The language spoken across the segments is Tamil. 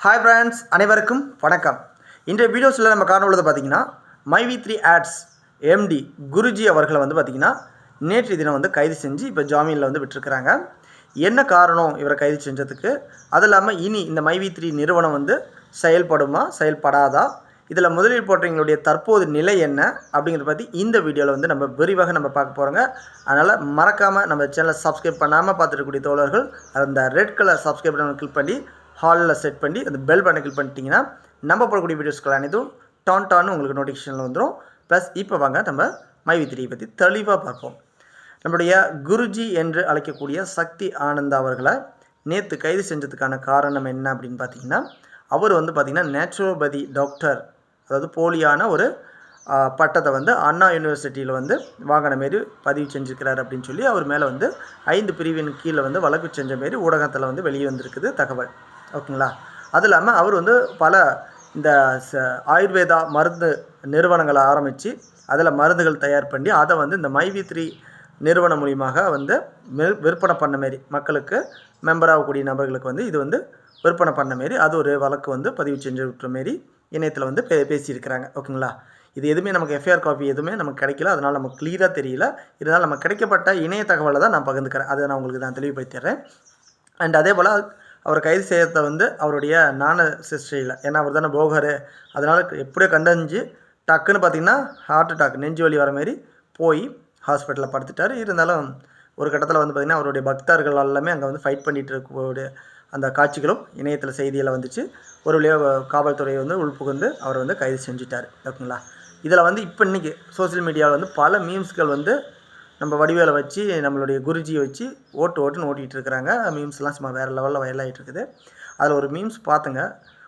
ஹாய் ஃப்ரெண்ட்ஸ் அனைவருக்கும் வணக்கம். இன்றைய வீடியோஸில் நம்ம காண உள்ளது பார்த்தீங்கன்னா மைவி த்ரீ ஆட்ஸ் எம்டி குருஜி அவர்களை வந்து பார்த்திங்கன்னா நேற்று தினம் வந்து கைது செஞ்சு இப்போ ஜாமீனில் வந்து விட்டுருக்குறாங்க. என்ன காரணம் இவரை கைது செஞ்சதுக்கு? அது இல்லாமல் இனி இந்த மைவி த்ரீ நிறுவனம் வந்து செயல்படுமா செயல்படாதா? இதில் முதலீடு போட்டவங்களுடைய தற்போது நிலை என்ன? அப்படிங்கிறத பற்றி இந்த வீடியோவில் வந்து நம்ம விரிவாக நம்ம பார்க்க போகிறோங்க அதனால் மறக்காமல் நம்ம சேனலை சப்ஸ்கிரைப் பண்ணாமல் பார்த்துருக்கக்கூடிய தோழர்கள் அந்த ரெட் கலர் சப்ஸ்கிரைப் பட்டனை கிளிக் பண்ணி ஹாலில் செட் பண்ணி அந்த பெல் பட்டனை கிளிக் பண்ணிட்டீங்கன்னா நம்ம போடக்கூடிய வீடியோஸ்கள் அனைத்தும் டான் டான்னு உங்களுக்கு நோட்டிஃபிகேஷனில் வந்துடும் ப்ளஸ் இப்போ வாங்க நம்ம மைவி திரியை பற்றி தெளிவாக பார்ப்போம். நம்முடைய குருஜி என்று அழைக்கக்கூடிய சக்தி ஆனந்த் அவர்களை நேற்று கைது செஞ்சதுக்கான காரணம் என்ன அப்படின்னு பார்த்தீங்கன்னா அவர் வந்து பார்த்திங்கன்னா நேச்சுரோபதி டாக்டர் அதாவது போலியான ஒரு பட்டத்தை வந்து அண்ணா யூனிவர்சிட்டியில் வந்து வாங்கின மாரி பதிவு செஞ்சுருக்கிறார் அப்படின்னு சொல்லி அவர் மேலே வந்து ஐந்து பிரிவின் கீழே வந்து வழக்கு செஞ்ச மாரி ஊடகத்தில் வந்து வெளியே வந்திருக்குது தகவல். ஓகேங்களா? அது இல்லாமல் அவர் வந்து பல இந்த ச ஆயுர்வேதா மருந்து நிறுவனங்களை ஆரம்பித்து அதில் மருந்துகள் தயார் பண்ணி அதை வந்து இந்த மைவி த்ரீ நிறுவனம் மூலியமாக வந்து மெ- விற்பனை பண்ண மாரி மக்களுக்கு மெம்பராகக்கூடிய நபர்களுக்கு வந்து இது வந்து விற்பனை பண்ண மாரி அது ஒரு வழக்கு வந்து பதிவு செஞ்சு விட்டுற மாரி இணையத்தில் வந்து பே பேசியிருக்கிறாங்க. ஓகேங்களா? இது எதுவுமே நமக்கு எஃப்ஐஆர் காப்பி எதுவுமே நமக்கு கிடைக்கல. அதனால் நமக்கு கிளியராக தெரியல. இருந்தாலும் நமக்கு கிடைக்கப்பட்ட இணைய தகவலை தான் நான் பகிர்ந்துக்கிறேன். அதை நான் உங்களுக்கு நான் தெளிவுபடுத்திடுறேன். அண்ட் அதே போல் அவர் கைது செய்யறத வந்து அவருடைய நாண சிஸ்டரியில் ஏன்னா அவர் தானே போகர். அதனால் எப்படியோ கண்டறிஞ்சு டக்குன்னு பார்த்தீங்கன்னா ஹார்ட் அட்டாக் நெஞ்சு வலி வர மாதிரி போய் ஹாஸ்பிட்டலில் படுத்துட்டார். இருந்தாலும் ஒரு கட்டத்தில் வந்து பார்த்திங்கன்னா அவருடைய பக்தர்கள் எல்லாமே அங்கே வந்து ஃபைட் பண்ணிகிட்டு இருக்கக்கூடிய அந்த காட்சிகளும் இணையத்தில் செய்தியில் வந்துச்சு. ஒரு வழியாக காவல்துறை வந்து உள்புகுந்து அவர் வந்து கைது செஞ்சுட்டார். ஓகேங்களா? இதில் வந்து இப்போ இன்றைக்கி சோஷியல் மீடியாவில் வந்து பல மீம்ஸ்கள் வந்து நம்ம வடிவேலை வச்சு நம்மளுடைய குருஜியை வச்சு ஓட்டு ஓட்டுன்னு ஓட்டிகிட்டு இருக்கிறாங்க. மீம்ஸ்லாம் சும்மா வேறு லெவலில் வயலாகிட்டு இருக்குது. அதில் ஒரு மீம்ஸ் பார்த்துங்க.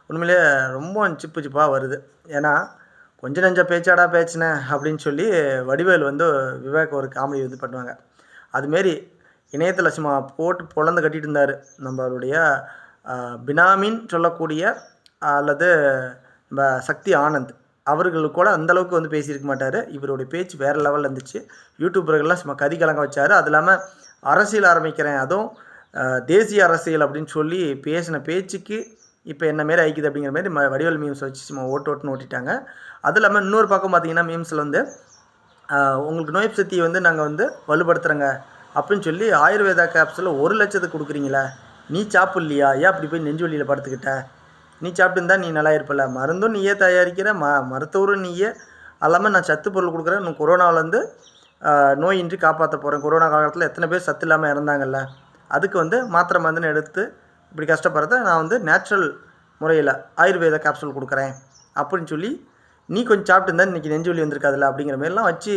உண்மையிலே ரொம்ப சிப்பு சிப்பாக வருது. ஏன்னா கொஞ்ச நஞ்ச பேச்சாடா பேச்சினேன் அப்படின்னு சொல்லி வடிவேல் வந்து விவேக் ஒரு காமெடி இது பண்ணுவாங்க. அதுமாரி இணையத்தில் சும்மா போட்டு பொழந்து கட்டிட்டு இருந்தார். நம்மளுடைய பினாமின்னு பினாமின் சொல்லக்கூடிய அல்லது நம்ம சக்தி ஆனந்த். அவர்களுக்கு கூட அந்தளவுக்கு வந்து பேசியிருக்க மாட்டார். இவருடைய பேச்சு வேறு லெவலில் இருந்துச்சு. யூடியூபர்கள்லாம் சும்மா கதி கலங்க வச்சார். அது இல்லாமல் அரசியல் ஆரம்பிக்கிறேன். அதுவும் தேசிய அரசியல் அப்படின்னு சொல்லி பேசின பேச்சுக்கு இப்போ என்ன மாரி ஐக்குது அப்படிங்கிற மாதிரி ம- வடிவல் மீம்ஸ் வச்சு சும்மா ஓட்டு ஓட்டுன்னு ஓட்டிட்டாங்க. அது இல்லாமல் இன்னொரு பக்கம் பார்த்தீங்கன்னா மீம்ஸில் வந்து உங்களுக்கு நோய் சக்தியை வந்து நாங்கள் வந்து வலுப்படுத்துகிறோங்க அப்படின்னு சொல்லி ஆயுர்வேதா கேப்ஸில் ஒரு லட்சத்துக்கு கொடுக்குறீங்களே நீ சாப்பிட்லையா? ஏன் அப்படி போய் நெஞ்சு வழியில் படுத்துக்கிட்ட? நீ சாப்பிட்டுருந்தா நீ நல்லா இருப்பல. மருந்தும் நீயே தயாரிக்கிற ம மருத்துவரும் நீயே. அல்லாமல் நான் சத்து பொருள் கொடுக்குறேன். இன்னும் கொரோனாவிலேருந்து நோயின்றி காப்பாற்ற போகிறேன் கொரோனா காலத்தில் எத்தனை பேர் சத்து இல்லாமல் இறந்தாங்கல்ல? அதுக்கு வந்து மாத்திரை மருந்துன்னு எடுத்து இப்படி கஷ்டப்படுறத நான் வந்து நேச்சுரல் முறையில் ஆயுர்வேத கேப்சூல் கொடுக்குறேன். அப்படின்னு சொல்லி நீ கொஞ்சம் சாப்பிட்டு இருந்தால் இன்றைக்கி நெஞ்சு வலி வந்திருக்காதுல்ல அப்படிங்கிற மாரிலாம் வச்சு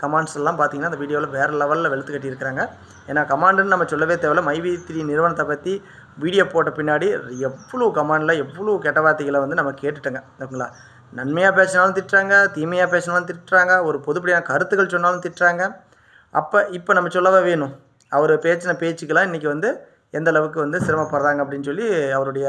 கமாண்ட்ஸ் எல்லாம் பார்த்தீங்கன்னா அந்த வீடியோவில் வேறு லெவலில் வெளுத்து கட்டியிருக்கிறாங்க. ஏன்னா கமாண்டுன்னு நம்ம சொல்லவே தேவையில்ல. மைவி த்ரீ நிறுவனத்தை பற்றி வீடியோ போட்ட பின்னாடி எவ்வளோ கமாண்டில் எவ்வளோ கெட்ட வார்த்தைகளை வந்து நம்ம கேட்டுட்டோங்க. ஓகேங்களா? நன்மையாக பேசினாலும் திட்டுறாங்க தீமையாக பேசினாலும் திட்டுறாங்க ஒரு பொதுப்படியான கருத்துக்கள் சொன்னாலும் திட்டுறாங்க. அப்போ இப்போ நம்ம சொல்லவே வேணும்? அவர் பேச்சின பேச்சுக்கெல்லாம் இன்றைக்கி வந்து எந்த அளவுக்கு வந்து சிரமப்படுறாங்க அப்படின்னு சொல்லி அவருடைய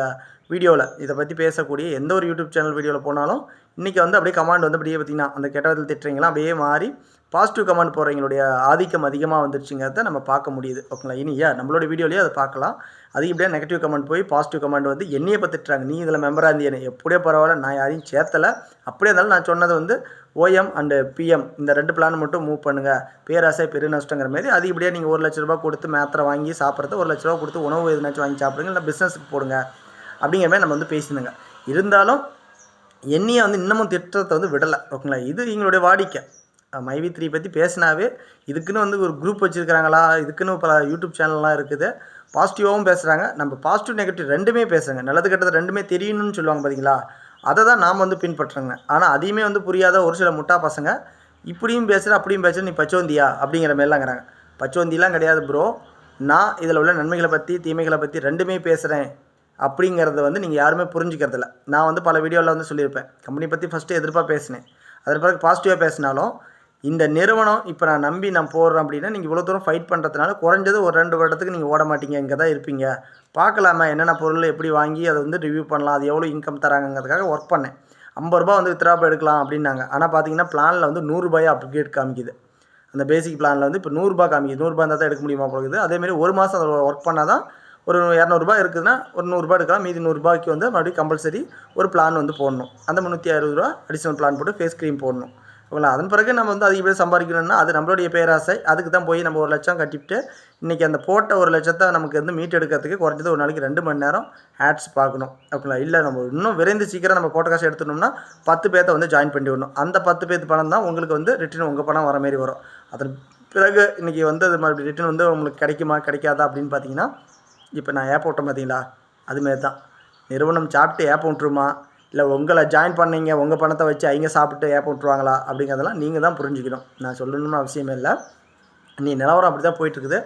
வீடியோவில் இதை பற்றி பேசக்கூடிய எந்த ஒரு யூடியூப் சேனல் வீடியோவில் போனாலும் இன்றைக்கி வந்து அப்படியே கமாண்ட் வந்து அப்படியே பார்த்திங்கன்னா அந்த கெட்ட திட்டுறீங்களா அப்படியே மாறி பாசிட்டிவ் கமெண்ட் போடுறவங்களுடைய ஆதிக்கம் அதிகமாக வந்துருச்சுங்கிறத நம்ம பார்க்க முடியுது. ஓகேங்களா? இனி ஏன் நம்மளோட வீடியோலேயே அதை பார்க்கலாம். அதிகப்படியாக நெகட்டிவ் கமெண்ட் போய் பாசிட்டிவ் கமெண்ட் வந்து என்னையே பார்த்துட்டுறாங்க நீ இதில் மெம்பராக இருந்தியனே எப்படியோ பரவாயில்ல நான் யாரையும் சேர்த்தலை. அப்படியே இருந்தாலும் நான் சொன்னது வந்து ஓஎம் அண்டு பிஎம் இந்த ரெண்டு பிளான் மட்டும் மூவ் பண்ணுங்கள் பேராசை பெரு நஷ்டங்கிற மாதிரி. இப்படியே நீங்கள் ஒரு லட்ச ரூபா கொடுத்து மாத்திரை வாங்கி சாப்பிட்றது ஒரு லட்ச ரூபா கொடுத்து உணவு எதுனாச்சும் வாங்கி சாப்பிடுங்க. இல்லை பிஸ்னஸுக்கு போடுங்க. அப்படிங்கிற மாதிரி நம்ம வந்து பேசியிருந்தோங்க இருந்தாலும் என்னையை வந்து இன்னமும் திட்டத்தை வந்து விடலை. ஓகேங்களா? இது எங்களுடைய வாடிக்கை. மைவி த்ரீ பற்றி பேசினாவே இதுக்குன்னு வந்து ஒரு குரூப் வச்சுருக்கிறாங்களா? இதுக்குன்னு பல யூடியூப் சேனல்லாம் இருக்குது. பாசிட்டிவாகவும் பேசுகிறாங்க நம்ம பாசிட்டிவ் நெகட்டிவ் ரெண்டுமே பேசுகிறாங்க நல்லது கெட்டது ரெண்டுமே தெரியணும்னு சொல்லுவாங்க பார்த்தீங்களா அதை தான் நாம் வந்து பின்பற்றுறோங்க ஆனால் அதையுமே வந்து புரியாத ஒரு சில முட்டா பசங்க இப்படியும் பேசுகிற அப்படியும் பேசுகிற நீ பச்சோந்தியா? அப்படிங்கிற மாதிரிலாங்கிறாங்க பச்சோந்திலாம் கிடையாது ப்ரோ நான் இதில் உள்ள நன்மைகளை பற்றி தீமைகளை பற்றி ரெண்டுமே பேசுகிறேன் அப்படிங்கிறத வந்து நீங்கள் யாருமே புரிஞ்சுக்கிறதில்ல நான் வந்து பல வீடியோவில் வந்து சொல்லியிருப்பேன். கம்பெனி பற்றி ஃபஸ்ட்டு எதிர்ப்பாக பேசினேன். அதன் பிறகு பாசிட்டிவாக பேசினாலும் இந்த நிறுவனம் இப்போ நான் நம்பி நான் போடுறேன் அப்படின்னா நீங்கள் இவ்வளோ தூரம் ஃபைட் பண்ணுறதுனால குறைஞ்சது ஒரு ரெண்டு வருடத்துக்கு நீங்கள் ஓட மாட்டீங்க இங்கே தான் இருப்பீங்க. பார்க்கலாமா? என்னென்ன பொருள் எப்படி வாங்கி அதை வந்து ரிவ்யூ பண்ணலாம்? அது எவ்வளோ இன்கம் தராங்கங்கிறதுக்காக ஒர்க் பண்ணேன். ஐம்பது ரூபா வந்து வித்ராப் எடுக்கலாம் அப்படின்னாங்க. ஆனால் பார்த்தீங்கன்னா பிளானில் வந்து நூறுரூபாயை அப்கிரேட் காமிக்குது. அந்த பேசிக் பிளானில் வந்து இப்போ நூறுரூபா காமிக்குது. நூறுரூபா இருந்தால் தான் எடுக்க முடியுமா போகுது அதேமாரி ஒரு மாதம் அதில் ஒர்க் பண்ணால் தான் ஒரு இரநூறுபா இருக்குதுன்னா ஒரு நூறுரூபா எடுக்கலாம். மீதி நூறுரூபாய்க்கு வந்து மறுபடியும் கம்பல்சரி ஒரு பிளான் வந்து போடணும். அந்த முந்நூற்றி அறுபது ரூபா அடிஷ்னல் பிளான் போட்டு ஃபேஸ் க்ரீம் போடணும். ஓகேங்களா? அதன் பிறகு நம்ம வந்து அதிகப்படியாக சம்பாதிக்கணும்னா அது நம்மளுடைய பேராசை. அதுக்கு தான் போய் நம்ம ஒரு லட்சம் கட்டிவிட்டு இன்றைக்கி அந்த போட்ட ஒரு லட்சத்தை நமக்கு வந்து மீட் எடுக்கிறதுக்கு குறைஞ்சது ஒரு நாளைக்கு ரெண்டு மணி நேரம் ஆட்ஸ் பார்க்கணும். ஓகேங்களா? இல்லை நம்ம இன்னும் விரைந்து சீக்கிரம் நம்ம போட்ட காசு எடுத்துனோம்னா பத்து பேர்த்த வந்து ஜாயின் பண்ணி விடணும் அந்த பத்து பேர்த்து பணம் தான் உங்களுக்கு வந்து ரிட்டர்ன் உங்கள் பணம் வர மாரி வரும். அதன் பிறகு இன்றைக்கி வந்து அது மறுபடியும் ரிட்டர்ன் வந்து உங்களுக்கு கிடைக்குமா கிடைக்காதா அப்படின்னு பார்த்தீங்கன்னா இப்போ நான் ஏப் விட்டேன் பார்த்தீங்களா? அதுமாரி தான். நிறுவனம் சாப்பிட்டு ஏப் விட்டுருமா இல்லை உங்களை ஜாயின் பண்ணீங்க உங்கள் பணத்தை வச்சு அவங்க சாப்பிட்டு ஏப்ப விட்ருவாங்களா அப்படிங்கிறதெல்லாம் நீங்கள் தான் புரிஞ்சுக்கணும். நான் சொல்லணும்னு அவசியமே இல்லை. நீ நிலவரம் அப்படி தான் போயிட்டுருக்குது.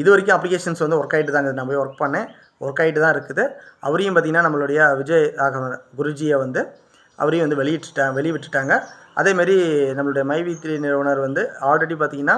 இது வரைக்கும் அப்ளிகேஷன்ஸ் வந்து ஒர்க் ஆகிட்டு தான் நான் போய் ஒர்க் பண்ணேன். ஒர்க் ஆகிட்டு தான் இருக்குது. அவரையும் பார்த்திங்கன்னா நம்மளுடைய விஜய் ராகவன் குருஜியை வந்து அவரையும் வந்து வெளியிட்டுட்டாங்க வெளியிட்டுட்டாங்க அதேமாரி நம்மளுடைய மைவி த்ரீ நிறுவனர் வந்து ஆல்ரெடி பார்த்திங்கன்னா